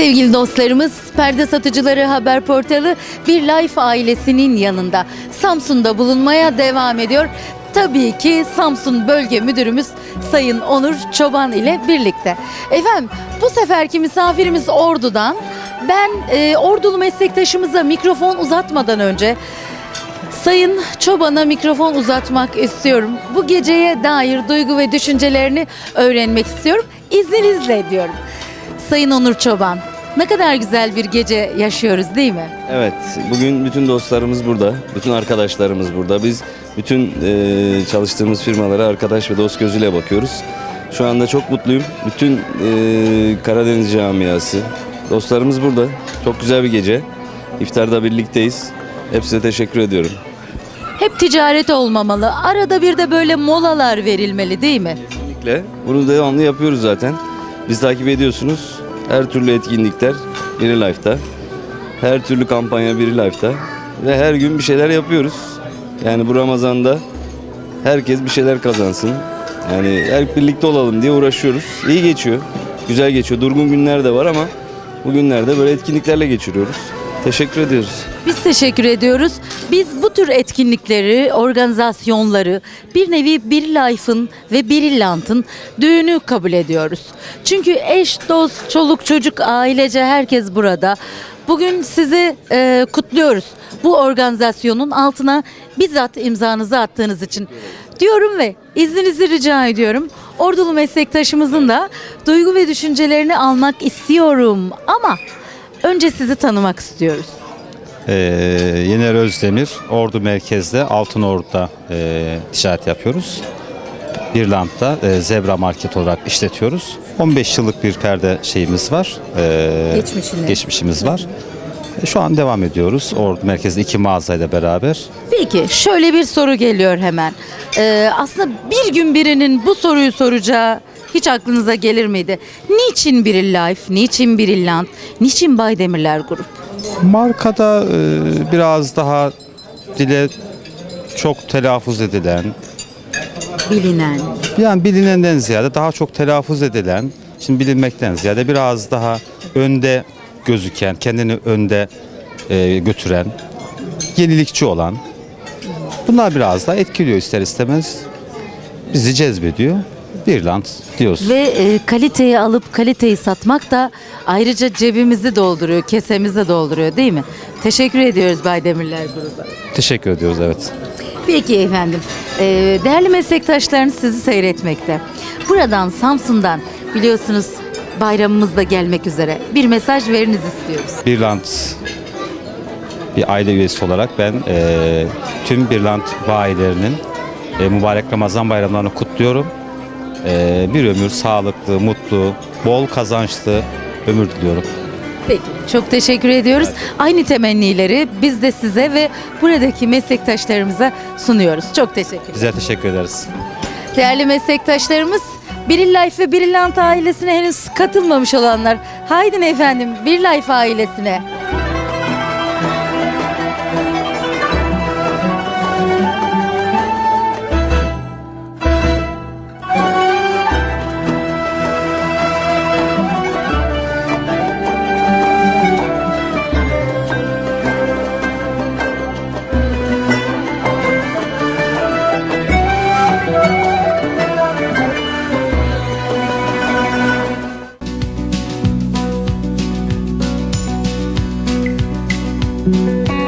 Sevgili dostlarımız, Perde Satıcıları Haber Portalı Bir Life ailesinin yanında Samsun'da bulunmaya devam ediyor. Tabii ki Samsun Bölge Müdürümüz Sayın Onur Çoban ile birlikte. Efendim bu seferki misafirimiz Ordu'dan. Ben e, Ordulu meslektaşımıza mikrofon uzatmadan önce Sayın Çoban'a mikrofon uzatmak istiyorum. Bu geceye dair duygu ve düşüncelerini öğrenmek istiyorum. İzninizle diyorum. Sayın Onur Çoban, ne kadar güzel bir gece yaşıyoruz değil mi? Evet, bugün bütün dostlarımız burada, bütün arkadaşlarımız burada. Biz bütün e, çalıştığımız firmalara arkadaş ve dost gözüyle bakıyoruz. Şu anda çok mutluyum. Bütün e, Karadeniz camiası, dostlarımız burada. Çok güzel bir gece. İftarda birlikteyiz. Hepsine teşekkür ediyorum. Hep ticaret olmamalı. Arada bir de böyle molalar verilmeli değil mi? Kesinlikle. Bunu devamlı yapıyoruz zaten. Biz takip ediyorsunuz. Her türlü etkinlikler Biri Life'da. Her türlü kampanya Biri Life'da. Ve her gün bir şeyler yapıyoruz. Yani bu Ramazan'da herkes bir şeyler kazansın. Yani hep birlikte olalım diye uğraşıyoruz. İyi geçiyor. Güzel geçiyor. Durgun günler de var ama bu günlerde böyle etkinliklerle geçiriyoruz. Teşekkür ediyoruz. Biz teşekkür ediyoruz. Biz bu tür etkinlikleri, organizasyonları bir nevi bir life'ın ve bir illantın düğünü kabul ediyoruz. Çünkü eş, dost, çoluk, çocuk, ailece herkes burada. Bugün sizi e, kutluyoruz. Bu organizasyonun altına bizzat imzanızı attığınız için diyorum ve izninizi rica ediyorum. Ordulu meslektaşımızın da duygu ve düşüncelerini almak istiyorum ama önce sizi tanımak istiyoruz. Ee, Yener Özdemir, Ordu merkezde, Altın Ordu'da e, ticaret yapıyoruz. Birland'da e, Zebra Market olarak işletiyoruz. 15 yıllık bir perde şeyimiz var. e, Geçmişiniz. Geçmişimiz var. E, şu an devam ediyoruz. Ordu merkezde iki mağazayla beraber. Peki şöyle bir soru geliyor hemen. Ee, aslında bir gün birinin bu soruyu soracağı hiç aklınıza gelir miydi? Niçin bir Life, niçin bir Illant, niçin Baydemirler Grup? Markada e, biraz daha dile çok telaffuz edilen, Bilinen. Yani bilinenden ziyade daha çok telaffuz edilen, şimdi bilinmekten ziyade biraz daha önde gözüken, kendini önde e, götüren, yenilikçi olan. Bunlar biraz daha etkiliyor ister istemez. Bizi cezbediyor. Birland diyoruz. Ve e, kaliteyi alıp kaliteyi satmak da ayrıca cebimizi dolduruyor, kesemizi dolduruyor değil mi? Teşekkür ediyoruz Baydemirler Grubu'na. Teşekkür ediyoruz evet. Peki efendim. Ee, değerli meslektaşlarınız sizi seyretmekte. Buradan Samsun'dan biliyorsunuz bayramımız da gelmek üzere. Bir mesaj veriniz istiyoruz. Birland bir aile üyesi olarak ben e, tüm Birland bayilerinin e, mübarek Ramazan bayramlarını kutluyorum. E, bir ömür sağlıklı, mutlu, bol kazançlı ömür diliyorum. Peki. Çok teşekkür ediyoruz. Aynı temennileri biz de size ve buradaki meslektaşlarımıza sunuyoruz. Çok teşekkür Bize teşekkür ederiz. Değerli meslektaşlarımız Biril Life ve Brillant ailesine henüz katılmamış olanlar. Haydin efendim Bir Life ailesine. Música